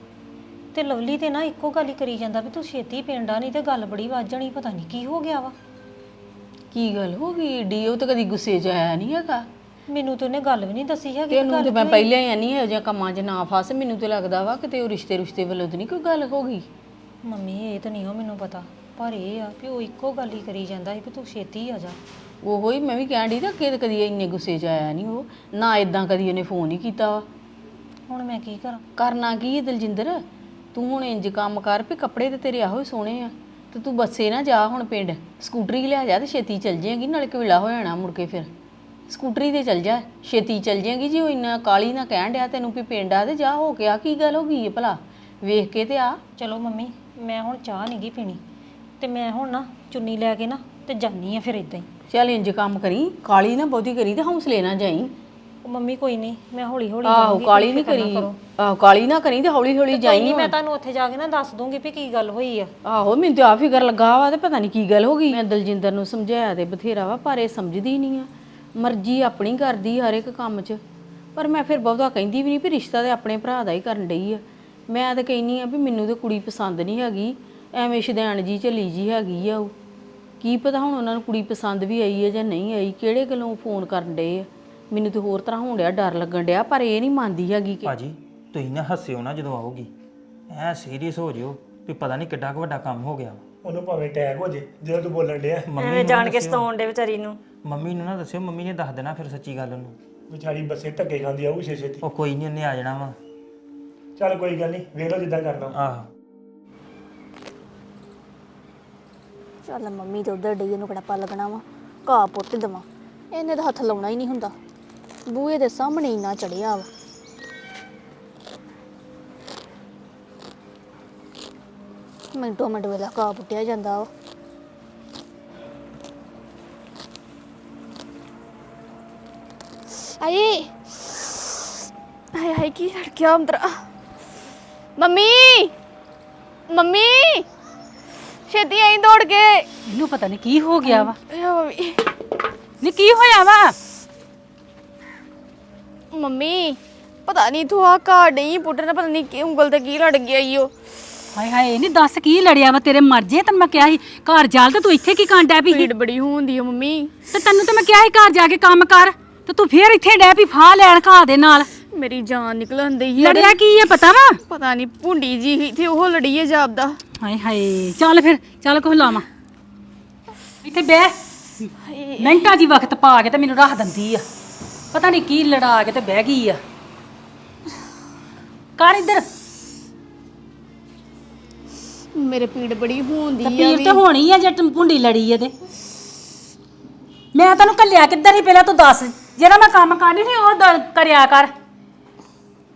ਤੇ ਲਵਲੀ ਤੇ ਨਾ ਇੱਕੋ ਗੱਲ ਹੀ ਕਰੀ ਜਾਂਦਾ ਵੀ ਤੂੰ ਛੇਤੀ ਪਿੰਡ ਆ ਨਹੀਂ ਤੇ ਗੱਲ ਬੜੀ ਵੱਧ ਜਾਣੀ ਪਤਾ ਨਹੀਂ ਕੀ ਹੋ ਗਿਆ ਵਾ। ਕੀ ਗੱਲ ਹੋ ਗਈ? ਡੀ ਉਹ ਤਾਂ ਕਦੀ ਗੁੱਸੇ 'ਚ ਆਇਆ ਨਹੀਂ ਹੈਗਾ। ਮੈਨੂੰ ਤੇ ਉਹਨੇ ਗੱਲ ਵੀ ਨਹੀਂ ਦੱਸੀ ਹੈਗੀ ਤੈਨੂੰ ਤੇ ਮੈਂ ਪਹਿਲਾਂ ਹੀ ਨਹੀਂ ਇਹੋ ਜਿਹਾ ਕੰਮਾਂ 'ਚ ਨਾ ਫਸ ਮੈਨੂੰ ਤੇ ਲੱਗਦਾ ਵਾ ਕਿਤੇ ਉਹ ਰਿਸ਼ਤੇ ਰਿਸ਼ਤੇ ਵੱਲੋਂ ਤਾਂ ਨਹੀਂ ਕੋਈ ਗੱਲ ਹੋ ਗਈ। ਮੰਮੀ ਇਹ ਤਾਂ ਨਹੀਂ ਹੋ ਮੈਨੂੰ ਪਤਾ ਪਰ ਇਹ ਆ ਕਿ ਉਹ ਇੱਕੋ ਗੱਲ ਹੀ ਕਰੀ ਜਾਂਦਾ ਸੀ ਵੀ ਤੂੰ ਛੇਤੀ ਆ ਜਾ। ਉਹੋ ਹੀ ਮੈਂ ਵੀ ਕਹਿਣ ਡਈ ਤਾਂ ਕਿ ਕਦੀ ਇੰਨੇ ਗੁੱਸੇ 'ਚ ਆਇਆ ਨਹੀਂ ਉਹ ਨਾ ਇਦਾਂ ਕਦੀ ਉਹਨੇ ਫੋਨ ਹੀ ਕੀਤਾ ਵਾ। ਹੁਣ ਮੈਂ ਕੀ ਕਰਾਂ? ਕਰਨਾ ਕੀ ਹੈ ਦਲਜਿੰਦਰ? ਤੂੰ ਹੁਣ ਇੰਜ ਕੰਮ ਕਰ ਵੀ ਕੱਪੜੇ ਤੇ ਤੇਰੇ ਆਹੋ ਹੀ ਸੋਹਣੇ ਆ। ਤੇ ਤੂੰ ਬੱਸੇ ਨਾ ਜਾ ਹੁਣ ਪਿੰਡ। ਸਕੂਟਰੀ ਲੈ ਜਾ ਤੇ ਛੇਤੀ ਚੱਲ ਜਾਏਗੀ ਨਾਲੇ ਕਵੇਲਾ ਹੋ ਜਾਣਾ ਮੁੜ ਕੇ ਫਿਰ। ਸਕੂਟਰੀ ਤੇ ਚੱਲ ਜਾ ਛੇਤੀ ਚੱਲ ਜਾਏਗੀ ਜੇ ਉਹ ਇੰਨਾ ਕਾਲੀ ਨਾ ਕਹਿਣ ਡਿਆ ਤੈਨੂੰ ਵੀ ਪਿੰਡ ਆ ਤੇ ਜਾ ਹੋ ਕੇ ਆ ਕੀ ਗੱਲ ਹੋ ਗਈ ਹੈ ਭਲਾ? ਵੇਖ ਕੇ ਤੇ ਆ। ਚਲੋ ਮੰਮੀ ਮੈਂ ਹੁਣ ਚਾਹ ਨਹੀਂ ਗੀ ਪੀਣੀ। ਤੇ ਮੈਂ ਹੁਣ ਨਾ ਚੁੰਨੀ ਲੈ ਕੇ ਨਾ ਤੇ ਜਾਨੀ ਆ ਫਿਰ ਇਦਾਂ ਹੀ। ਚੱਲ ਇੰਜ ਕੰਮ ਕਰੀ ਕਾਲੀ ਨਾ ਬਹੁਤੀ ਕਰੀ ਤੇ ਹੌਸਲੇ ਨਾ ਜਾਈ। ਉਹ ਮੰਮੀ ਕੋਈ ਨਹੀਂ ਮੈਂ ਹੌਲੀ ਹੌਲੀ ਆਹੋ ਜਾਊਂਗੀ, ਕਾਲੀ ਨਹੀਂ ਫਿਕਰ ਨਾ ਕਰੀ। ਕਰੋ। ਆਹੋ ਕਾਲੀ ਨਾ ਕਰੀ ਤੇ ਹੌਲੀ ਹੌਲੀ ਕੋਈ ਜਾਈ ਨਹੀਂ ਮੈਂ ਤੁਹਾਨੂੰ ਉੱਥੇ ਜਾ ਕੇ ਨਾ ਦੱਸ ਦੂੰਗੀ ਵੀ ਕੀ ਗੱਲ ਹੋਈ ਆ। ਆਹੋ ਮੈਨੂੰ ਤੇ ਆ ਫਿਕਰ ਲੱਗਾ ਵਾ ਤੇ ਪਤਾ ਨਹੀਂ ਕੀ ਗੱਲ ਹੋ ਗਈ। ਮੈਂ ਦਲਜਿੰਦਰ ਨੂੰ ਸਮਝਾਇਆ ਤੇ ਬਥੇਰਾ ਵਾ ਪਰ ਇਹ ਸਮਝਦੀ ਨਹੀਂ ਆ। ਮਰਜ਼ੀ ਆਪਣੀ ਕਰਦੀ ਹਰ ਇੱਕ ਕੰਮ 'ਚ ਪਰ ਮੈਂ ਫਿਰ ਬਹੁਤਾ ਕਹਿੰਦੀ ਵੀ ਨਹੀਂ ਵੀ ਰਿਸ਼ਤਾ ਤੇ ਆਪਣੇ ਭਰਾ ਦਾ ਹੀ ਕਰਨ ਡਈ ਆ। ਮੈਂ ਤਾਂ ਕਹਿੰਨੀ ਆ ਵੀ ਮੈਨੂੰ ਤੇ ਕੁੜੀ ਪਸੰਦ ਨਹੀਂ ਹੈਗੀ ਐਵੇਂ ਸ਼ਦੈਣ ਜੀ ਝੱਲੀ ਜੀ ਹੈਗੀ ਆ ਉਹ। ਕੀ ਪਤਾ ਹੁਣ ਉਹਨਾਂ ਨੂੰ ਕੁੜੀ ਪਸੰਦ ਵੀ ਆਈ ਹੈ ਜਾਂ ਨਹੀਂ ਆਈ ਕਿਹੜੇ ਗੱਲੋਂ ਫੋਨ ਕਰਨ ਡਏ ਆ? ਮੈਨੂੰ ਤੇ ਹੋਰ ਤਰ੍ਹਾਂ ਹੋਣ ਡਿਆ ਡਰ ਲੱਗਣ ਡਿਆ ਪਰ ਇਹ ਨਹੀਂ ਮੰਨਦੀ ਹੈਗੀ ਕਿ ਭਾਜੀ ਤੁਸੀਂ ਨਾ ਹੱਸਿਓ ਨਾ ਜਦੋਂ ਆਓਗੀ। ਐ ਸੀਰੀਅਸ ਹੋ ਜਿਓ ਵੀ ਪਤਾ ਨਹੀਂ ਕਿੱਡਾ ਕੁ ਵੱਡਾ ਕੰਮ ਹੋ ਗਿਆ। ਉਹਨੂੰ ਭਾਵੇਂ ਟੈਗ ਹੋ ਜੇ ਜਦੋਂ ਤੂੰ ਬੋਲਣ ਡਿਆ। ਐਵੇਂ ਜਾਣ ਕੇ ਸਤਾਉਣ ਦੇ ਵਿਚਾਰੀ ਨੂੰ। ਮੰਮੀ ਨੂੰ ਨਾ ਦੱਸਿਓ ਮੰਮੀ ਨੇ ਦੱਸ ਦੇਣਾ ਫਿਰ ਸੱਚੀ ਗੱਲ ਉਹਨੂੰ। ਵਿਚਾਰੀ ਬੱਸੇ ਧੱਕੇ ਖਾਂਦੀ ਆਊ ਛੇ ਛੇਤੀ ਉਹ ਕੋਈ ਨਹੀਂ ਉਹਨੇ ਆ ਜਾਣਾ ਵਾ। ਚੱਲ ਕੋਈ ਗੱਲ ਨਹੀਂ ਵੇਖ ਲਓ ਜਿੱਦਾਂ ਕਰਨਾ। ਆਹੋ। ਚੱਲ ਮੰਮੀ ਤੇ ਉਧਰ ਡਈ, ਇਹਨੂੰ ਕਿਹੜਾ ਪਾ ਲੱਗਣਾ ਵਾ ਘਾਹ ਪੁੱਟ ਦੇਵਾਂ। ਇਹਨੇ ਤਾਂ ਹੱਥ ਲਾਉਣਾ ਹੀ ਨਹੀਂ ਹੁੰਦਾ। ਬੂਹੇ ਦੇ ਸਾਹਮਣੇ ਇੰਨਾ ਚੜਿਆ ਵਾ। ਮਿੰਟੋ ਮਿੰਟ ਵੇਲਾ ਘਾਹ ਪੁੱਟਿਆ ਜਾਂਦਾ ਵਾ। ਆਏ! ਹਾਏ ਹਾਏ, ਕੀ ਲੜਕਿਆ ਅੰਦਰ? ਮੰਮੀ! ਮੰਮੀ! ਛੇਤੀ ਆਈ ਦੌੜ ਕੇ ਇਹਨੂੰ ਪਤਾ ਨਹੀਂ ਕੀ ਹੋ ਗਿਆ ਵਾ। ਏ ਮੰਮੀ ਨੀ ਕੀ ਹੋਇਆ ਵਾ? ਮੰਮੀ ਪਤਾ ਨਹੀਂ ਤੂੰ ਆ ਕਾਰਡ ਨਹੀਂ ਪੁੱਟਣਾ ਪਤਾ ਨਹੀਂ ਕਿ ਉਂਗਲ ਤੇ ਕੀ ਲੜ ਗਿਆ ਈ ਉਹ। ਹਾਏ ਹਾਏ ਨਹੀਂ ਦੱਸ ਕੀ ਲੜਿਆ ਵਾ? ਤੇਰੇ ਮਰ ਜੇ ਤੈਨੂੰ ਮੈਂ ਕਿਹਾ ਸੀ ਘਰ ਜਾਲ ਤੇ ਤੂੰ ਇੱਥੇ ਕੀ ਕਾਂਡਿਆ ਵੀ ਭੀੜ ਬੜੀ ਹੁੰਦੀ ਆ ਮੰਮੀ। ਤੇ ਤੈਨੂੰ ਤੇ ਮੈਂ ਕਿਹਾ ਸੀ ਘਰ ਜਾ ਕੇ ਕੰਮ ਕਰ ਤੇ ਤੂੰ ਫੇਰ ਇੱਥੇ ਡੈ ਵੀ ਫਾਹ ਲੈਣ ਘਾ ਦੇ ਨਾਲ। ਮੇਰੀ ਜਾਨ ਨਿਕਲਣ ਦਈ ਲੜਿਆ ਕੀ ਹੈ ਪਤਾ ਵਾ? ਪਤਾ ਨਹੀਂ ਭੁੰਡੀ ਜੀ ਇੱਥੇ ਉਹ ਲੜੀ ਹੈ ਜਾਪਦਾ ਹਾਏ ਹਾਏ ਚੱਲ ਫਿਰ ਚੱਲ ਕੋਹ ਲਾਵਾਂ। ਇੱਥੇ ਬਹਿ। ਮਿੰਟਾਂ ਜੀ ਵਕਤ ਪਾ ਕੇ ਤੇ ਮੈਨੂੰ ਰੱਖ ਦਿੰਦੀ ਆ। ਪਤਾ ਨਹੀਂ ਕੀ ਲੜਾ ਕੇ ਤੇ ਬਹਿ ਗਈ ਆ। ਕਰ ਇੱਧਰ। ਮੇਰੇ ਪੀੜ ਬੜੀ ਹੁੰਦੀ ਤੇ ਆ ਵੀ। ਤੇ ਹੋਣੀ ਆ ਜੇ ਤੂੰ ਭੁੰਡੀ ਲੜੀ ਇਹਦੇ ਮੈਂ ਤੈਨੂੰ ਕੱਲਿਆ ਕਿੱਧਰ ਹੀ ਪਹਿਲਾਂ ਤੂੰ ਦੱਸ। ਜਿਹੜਾ ਮੈਂ ਕੰਮ ਕਰਨੀ ਸੀ ਉਹ ਦ- ਕਰਿਆ ਕਰ।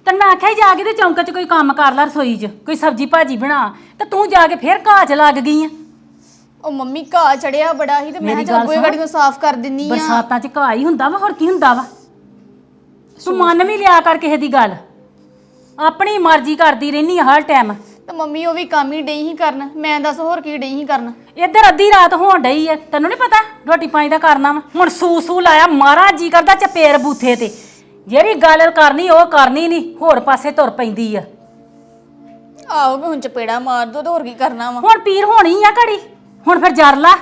ਤੈਨੂੰ ਮੈਂ ਆਖਿਆ ਜਾ ਕੇ ਤੇ ਚੌਂਕ 'ਚ ਕੋਈ ਕੰਮ ਕਰ ਲੈ ਰਸੋਈ 'ਚ ਕੋਈ ਸਬਜੀ ਭਾਜੀ ਬਣਾ ਤੇ ਤੂੰ ਜਾ ਕੇ ਫੇਰ ਘਾਹ 'ਚ ਲੱਗ ਗਈ ਆ। ਉਹ ਮੰਮੀ ਘਾਹ ਚੜਿਆ ਬੜਾ ਹੀ ਤੇ ਮੈਂ ਮੇਰੀ ਗੱਲ ਗੋਏ ਸੁਣ। ਗਾੜੀ ਨੂੰ ਸਾਫ਼ ਕਰ ਦਿੰਨੀ ਆ। ਬਰਸਾਤਾਂ 'ਚ ਘਾਹ ਹੀ ਹੁੰਦਾ ਵਾ ਹੋਰ ਕੀ ਹੁੰਦਾ ਵਾ? ਤੂੰ ਮੰਨ ਵੀ ਲਿਆ ਕਰ ਕਿਸੇ ਦੀ ਗੱਲ। ਆਪਣੀ ਮਰਜ਼ੀ ਕਰਦੀ ਰਹਿਨੀ ਆ ਹਰ ਟਾਈਮ। ਤੇ ਮੰਮੀ ਉਹ ਵੀ ਕੰਮ ਹੀ ਡਈ ਹੀ ਕਰਨ ਮੈਂ ਦੱਸ ਹੋਰ ਕੀ ਡਈ ਹੀ ਕਰਨ। ਇੱਧਰ ਅੱਧੀ ਰਾਤ ਹੋਣ ਡਈ ਐ ਤੈਨੂੰ ਨਹੀਂ ਪਤਾ ਰੋਟੀ ਪਾਣੀ ਦਾ ਕਰਨਾ ਵਾ? ਹੁਣ ਸੂ ਸੂ ਲਾਇਆ ਮਾਰਾ ਜੀ ਕਰਦਾ ਚਪੇਰ ਬੂਥੇ ਤੇ। ਜਿਹੜੀ ਗੱਲ ਕਰਨੀ ਉਹ ਕਰਨੀ ਨਹੀਂ ਹੋਰ ਪਾਸੇ ਤੁਰ ਪੈਂਦੀ ਆ। ਆਓ ਵੀ ਹੁਣ ਚਪੇੜਾ ਮਾਰ ਦੋ ਤੇ ਹੋਰ ਕੀ ਕਰਨਾ ਵਾ? ਹੁਣ ਪੀਰ ਹੋਣੀ ਆ ਘੜੀ ਹੁਣ ਫਿਰ ਜਰ ਲਾ।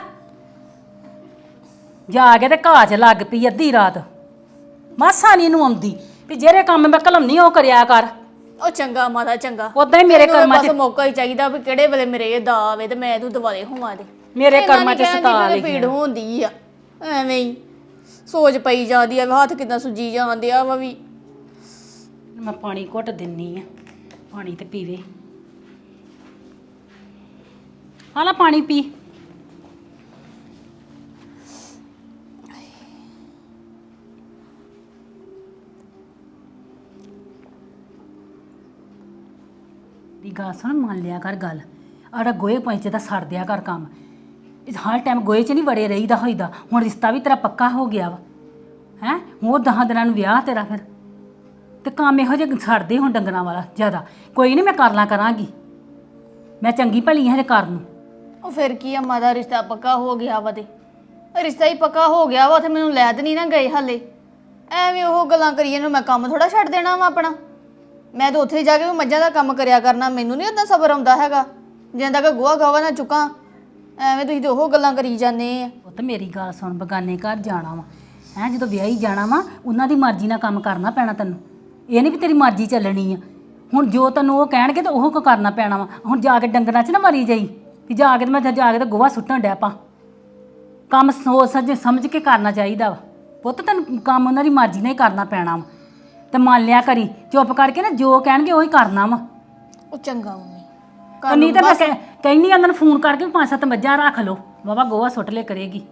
ਜਾ ਕੇ ਤੇ ਘਾਹ 'ਚ ਲੱਗ ਪਈ ਅੱਧੀ ਰਾਤ। ਮਾਸਾ ਨਹੀਂ ਇਹਨੂੰ ਆਉਂਦੀ ਵੀ ਜਿਹੜੇ ਕੰਮ ਮੈਂ ਘਲਮਨੀ ਉਹ ਕਰਿਆ ਕਰ। ਉਹ ਚੰਗਾ ਮਾਤਾ ਚੰਗਾ। ਉਦਾਂ ਹੀ ਮੇਰੇ ਕਰਮਾਂ 'ਚ ਮੌਕਾ ਹੀ ਚਾਹੀਦਾ ਵੀ ਕਿਹੜੇ ਵੇਲੇ ਮੇਰੇ ਇਹ ਦਾ ਆਵੇ ਤੇ ਮੈਂ ਤੂੰ ਦਵਾਲੇ ਹੋਵਾਂ ਦੇ ਮੇਰੇ ਕਰਮਾਂ 'ਚ ਨੀ ਸਤਾ ਭੀੜ ਹੁੰਦੀ ਆ। ਐਵੇਂ ਹੀ। ਸੋਚ ਪਈ ਜਾਂਦੀ ਆ ਵੀ ਹੱਥ ਕਿਦਾਂ ਸੁੱਜੀ ਜਾਂਦੇ ਆ ਵਾ ਵੀ। ਮੈਂ ਪਾਣੀ ਘੁੱਟ ਦਿੰਨੀ ਆ, ਪਾਣੀ ਤੇ ਪੀਵੇ। ਆ ਲੈ ਪਾਣੀ ਪੀ। ਦੀ ਗੱਲ ਸੁਣ, ਮੰਨ ਲਿਆ ਕਰ ਗੱਲ। ਆੜਾ ਗੋਏ ਪੰਚ ਦਾ ਸੜ ਦਿਆ ਕਰ ਕੰਮ। ਇਸ ਹਰ ਟਾਈਮ ਗੋਏ 'ਚ ਨਹੀਂ ਵੜੇ ਰਹੀਦਾ ਹੋਈਦਾ। ਹੁਣ ਰਿਸ਼ਤਾ ਵੀ ਤੇਰਾ ਪੱਕਾ ਹੋ ਗਿਆ ਵਾ। ਹੈ? ਹੋਰ ਦਹਾਂ ਦਿਨਾਂ ਨੂੰ ਵਿਆਹ ਤੇਰਾ ਫਿਰ। ਤੇ ਕੰਮ ਇਹੋ ਜਿਹੇ ਛੱਡਦੇ ਹੁਣ ਡੰਗਰਾਂ ਵਾਲਾ ਜ਼ਿਆਦਾ। ਕੋਈ ਨਹੀਂ ਮੈਂ ਕਰ ਲਾਂ ਕਰਾਂਗੀ। ਮੈਂ ਚੰਗੀ ਭਲੀ ਹਾਂ ਹਰੇ ਕਰ ਨੂੰ। ਉਹ ਫਿਰ ਕੀ ਆ ਮਾਦਾ ਰਿਸ਼ਤਾ ਪੱਕਾ ਹੋ ਗਿਆ ਵਾ ਤੇ? ਰਿਸ਼ਤਾ ਹੀ ਪੱਕਾ ਹੋ ਗਿਆ ਵਾ ਤੇ ਮੈਨੂੰ ਲੈ ਤੇ ਨਹੀਂ ਨਾ ਗਏ ਹਾਲੇ। ਐਵੇਂ ਉਹ ਗੱਲਾਂ ਕਰੀਏ ਨੂੰ ਮੈਂ ਕੰਮ ਥੋੜਾ ਛੱਡ ਦੇਣਾ ਵਾ ਆਪਣਾ। ਮੈਂ ਤਾਂ ਉੱਥੇ ਜਾ ਕੇ ਵੀ ਮੱਝਾਂ ਦਾ ਕੰਮ ਕਰਿਆ ਕਰਨਾ, ਮੈਨੂੰ ਨਹੀਂ ਉਦਾਂ ਸਬਰ ਆਉਂਦਾ ਹੈਗਾ। ਜਿੰਦਾ ਕਿ ਗੋਹਾ ਗਾਵਾ ਨਾ ਚੁੱਕਾਂ। ਐਵੇਂ ਤੁਸੀਂ ਤੇ ਉਹ ਗੱਲਾਂ ਕਰੀ ਜਾਂਦੇ ਆ। ਉਹ ਤਾਂ ਮੇਰੀ ਗੱਲ ਸੁਣ ਬਗਾਨੇ ਘਰ ਜਾਣਾ ਵਾ। ਹੈ ਜਦੋਂ ਵਿਆਹੀ ਜਾਣਾ ਵਾ ਉਹਨਾਂ ਦੀ ਮਰਜ਼ੀ ਨਾਲ ਕੰਮ ਕਰਨਾ ਪੈਣਾ ਤੈਨੂੰ। ਇਹ ਨਹੀਂ ਵੀ ਤੇਰੀ ਮਰਜ਼ੀ ਚੱਲਣੀ ਆ। ਹੁਣ ਜੋ ਤੈਨੂੰ ਉਹ ਕਹਿਣਗੇ ਤਾਂ ਉਹ ਕੋ ਕਰਨਾ ਪੈਣਾ ਵਾ? ਹੁਣ ਜਾ ਕੇ ਡੰਗਰਾਂ 'ਚ ਨਾ ਮਰੀ ਜਾਈ। ਵੀ ਜਾ ਕੇ ਤੇ ਮੈਂ ਜਾ ਕੇ ਤੇ ਗੋਹਾ ਸੁੱਟਣ ਡਿਆ ਪਾ। ਕੰਮ ਸੋਚ ਸੱਜ ਸਮਝ ਕੇ ਕਰਨਾ ਚਾਹੀਦਾ ਵਾ। ਪੁੱਤ ਤੈਨੂੰ ਕੰਮ ਉਹਨਾਂ ਦੀ ਮਰਜ਼ੀ ਨਾਲ ਹੀ ਕਰਨਾ ਪੈਣਾ ਵਾ। ਤੇ ਮੰਨ ਲਿਆ ਕਰੀ ਚੁੱਪ ਕਰਕੇ ਨਾ ਜੋ ਕਹਿਣਗੇ ਉਹੀ ਕਰਨਾ ਵਾ। ਉਹ ਚੰਗਾ ਮੰਮੀ ਤੇ ਨਹੀਂ ਤੇ ਮੈਂ ਕਹਿ- ਕਹਿੰਦੀ ਆ ਉਹਨਾਂ ਨੂੰ ਫੋਨ ਕਰਕੇ ਵੀ ਪੰਜ ਸੱਤ ਮੱਝਾਂ ਰੱਖ ਲਓ। ਬਾਬਾ ਗੋਹਾ ਸੁੱਟ ਲੈ ਕਰੇਗੀ।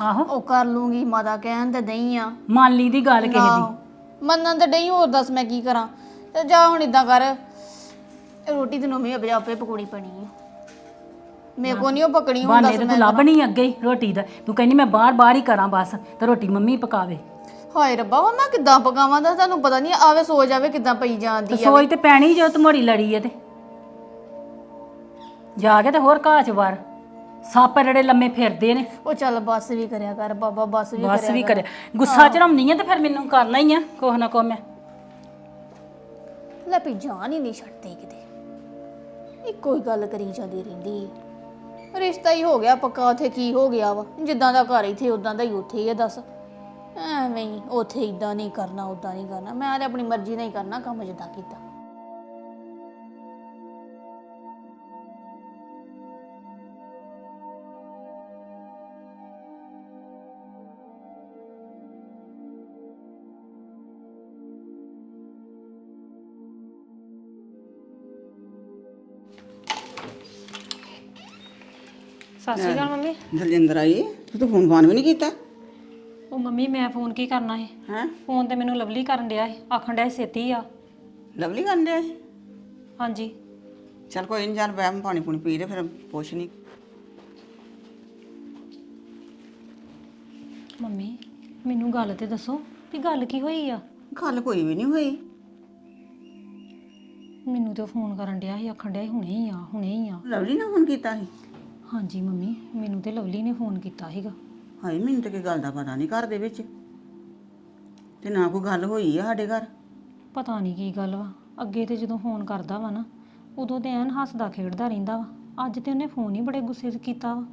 ਆਹੋ। ਉਹ ਕਰ ਲੂੰਗੀ ਮਾਤਾ ਕਹਿਣ ਤੇ ਦਈ ਆ। ਮੰਨ ਲਈ ਦੀ ਗੱਲ ਕਿਸੇ ਦੀ। ਮੰਨਣ ਤੇ ਡਈ ਹੋਰ ਦੱਸ ਮੈਂ ਕੀ ਕਰਾਂ। ਤੇ ਜਾ ਹੁਣ ਇਦਾਂ ਕਰ। ਰੋਟੀ ਤੇ ਨੋਮੀ ਆਪੇ ਆਪੇ ਪਕੌੜੀ ਪਣੀ ਆ। ਮੇਰੇ ਕੋ ਨਹੀਂ ਉਹ ਪਕੜੀ ਹੁਣ ਬਾਨੇ ਦੱਸ ਤੇ ਤੂੰ ਲੱਭ ਨਹੀਂ ਅੱਗੇ ਹੀ ਰੋਟੀ ਦਾ। ਤੂੰ ਕਹਿੰਦੀ ਮੈਂ ਬਾਹਰ ਬਾਹਰ ਹੀ ਕਰਾਂ ਬਸ ਤੇ ਰੋਟੀ ਮੰਮੀ ਪਕਾਵੇ। ਹਾਏ ਰੱਬਾ ਵਾ ਮੈਂ ਕਿੱਦਾਂ ਪਕਾਵਾਂ? ਦਾ ਤੁਹਾਨੂੰ ਪਤਾ ਨਹੀਂ ਆਵੇ ਸੋ ਜਾਵੇ ਕਿੱਦਾਂ ਪਈ ਤੇ ਜਾਂਦੀ ਆ ਸੋਚ ਤੇ ਪੈਣੀ ਜੋ ਤਮੋੜੀ ਲੜੀ ਏ ਤੇ। ਜਾ ਕੇ ਤੇ ਹੋਰ ਘਾਹ ਚ ਵਾਰ। ਸੱਪ ਰੜੇ ਲੰਮੇ ਫਿਰਦੇ ਨੇ। ਉਹ ਚੱਲ ਬੱਸ ਵੀ ਕਰਿਆ ਕਰ ਬਾਬਾ ਬੱਸ ਵੀ ਬਸ ਕਰਿਆ ਵੀ ਕਰ। ਕਰੇ ਗੁੱਸਾ ਚੜਾਉਣੀ ਆ ਤੇ ਫਿਰ ਮੈਨੂੰ ਕਰਨਾ ਹੀ ਆ ਕੁਛ ਨਾ ਕੁਛ ਮੈਂ। ਲੈ ਪਈ ਜਾਨ ਹੀ ਨਹੀਂ ਛੱਡਦੀ ਕਿਤੇ। ਇੱਕੋ ਹੀ ਗੱਲ ਕਰੀ ਜਾਂਦੀ ਰਹਿੰਦੀ। ਰਿਸ਼ਤਾ ਹੀ ਹੋ ਗਿਆ ਪੱਕਾ ਉੱਥੇ ਕੀ ਹੋ ਗਿਆ ਵਾ? ਜਿੱਦਾਂ ਦਾ ਘਰ ਇੱਥੇ ਉਦਾਂ ਦਾ ਹੀ ਉੱਥੇ ਹੀ ਆ ਦੱਸ। ਐਵੇਂ ਹੀ ਉੱਥੇ ਇਦਾਂ ਨਹੀਂ ਕਰਨਾ ਉਦਾਂ ਨਹੀਂ ਕਰਨਾ। ਮੈਂ ਤੇ ਆਪਣੀ ਮਰਜ਼ੀ ਨਾਲ ਹੀ ਕਰਨਾ ਕੰਮ ਜਿੱਦਾਂ ਕੀਤਾ। ਸਤਿ ਸ਼੍ਰੀ ਅਕਾਲ ਮੰਮੀ। ਦਲਜਿੰਦਰ ਆਈ? ਤੂੰ ਤਾਂ ਫੋਨ ਫਾਨ ਵੀ ਨਹੀਂ ਕੀਤਾ? ਉਹ ਮੰਮੀ ਮੈਂ ਫੋਨ ਕੀ ਕਰਨਾ ਹੈ ਹੈ? ਫੋਨ ਤੇ ਮੈਨੂੰ ਲਵਲੀ ਕਰਨ ਡਿਆ ਸੀ ਆਖਣ ਡਿਆ ਸੀ ਛੇਤੀ ਆ। ਲਵਲੀ ਕਰਨ ਡਿਆ ਸੀ? ਹਾਂਜੀ। ਚੱਲ ਕੋਈ ਨਹੀਂ ਚੱਲ ਬੈਠ ਪਾਣੀ ਪੂਣੀ ਪੀ ਲੈ ਫਿਰ ਪੁੱਛ ਨਹੀਂ ਮੰਮੀ ਮੈਨੂੰ ਗੱਲ ਤੇ ਦੱਸੋ ਵੀ ਗੱਲ ਕੀ ਹੋਈ ਆ? ਗੱਲ ਕੋਈ ਵੀ ਨਹੀਂ ਹੋਈ। ਮੈਨੂੰ ਤੇ ਉਹ ਫੋਨ ਕਰਨ ਡਿਆ ਸੀ ਆਖਣ ਡਿਆ ਸੀ ਹੁਣੇ ਹੀ ਆ ਹੁਣੇ ਹੀ ਆ। ਲਵਲੀ ਨੇ ਫੋਨ ਕੀਤਾ ਸੀ? ਹਾਂਜੀ ਮੰਮੀ ਮੈਨੂੰ ਤੇ ਲਵਲੀ ਨੇ ਫੋਨ ਕੀਤਾ ਸੀਗਾ। ਹਾਏ ਮੈਨੂੰ ਤਾਂ ਕੋਈ ਗੱਲ ਦਾ ਪਤਾ ਨਹੀਂ ਘਰ ਦੇ ਵਿੱਚ। ਤੇ ਨਾ ਕੋਈ ਗੱਲ ਹੋਈ ਆ ਸਾਡੇ ਘਰ? ਪਤਾ ਨਹੀਂ ਕੀ ਗੱਲ ਵਾ ਅੱਗੇ ਤੇ ਜਦੋਂ ਫੋਨ ਕਰਦਾ ਵਾ ਨਾ ਉਦੋਂ ਤੇ ਐਨ ਹੱਸਦਾ ਖੇਡਦਾ ਰਹਿੰਦਾ ਵਾ ਅੱਜ ਤੇ ਉਹਨੇ ਫੋਨ ਹੀ ਬੜੇ ਗੁੱਸੇ 'ਚ ਕੀਤਾ ਵਾ।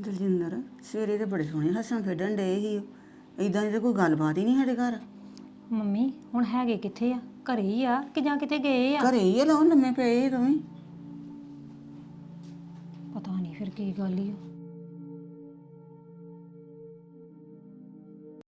ਦਲਜਿੰਦਰ ਸਵੇਰੇ ਤੇ ਬੜੇ ਸੋਹਣੇ ਹੱਸਣ ਖੇਡਣ ਡਏ ਸੀ ਇਦਾਂ ਦੀ ਤਾਂ ਕੋਈ ਗੱਲਬਾਤ ਹੀ ਨਹੀਂ ਸਾਡੇ ਘਰ। ਮੰਮੀ ਹੁਣ ਹੈਗੇ ਕਿੱਥੇ ਆ? ਘਰੇ ਹੀ ਆ ਕਿ ਜਾਂ ਕਿਤੇ ਗਏ ਆ? ਘਰੇ ਹੀ ਆ ਲਾਉਣ ਲੰਮੇ ਪਏ ਸੀ ਦੋਵੇਂ। ਪਤਾ ਨਹੀਂ ਫਿਰ ਕੀ ਗੱਲ ਹੀ ਆ।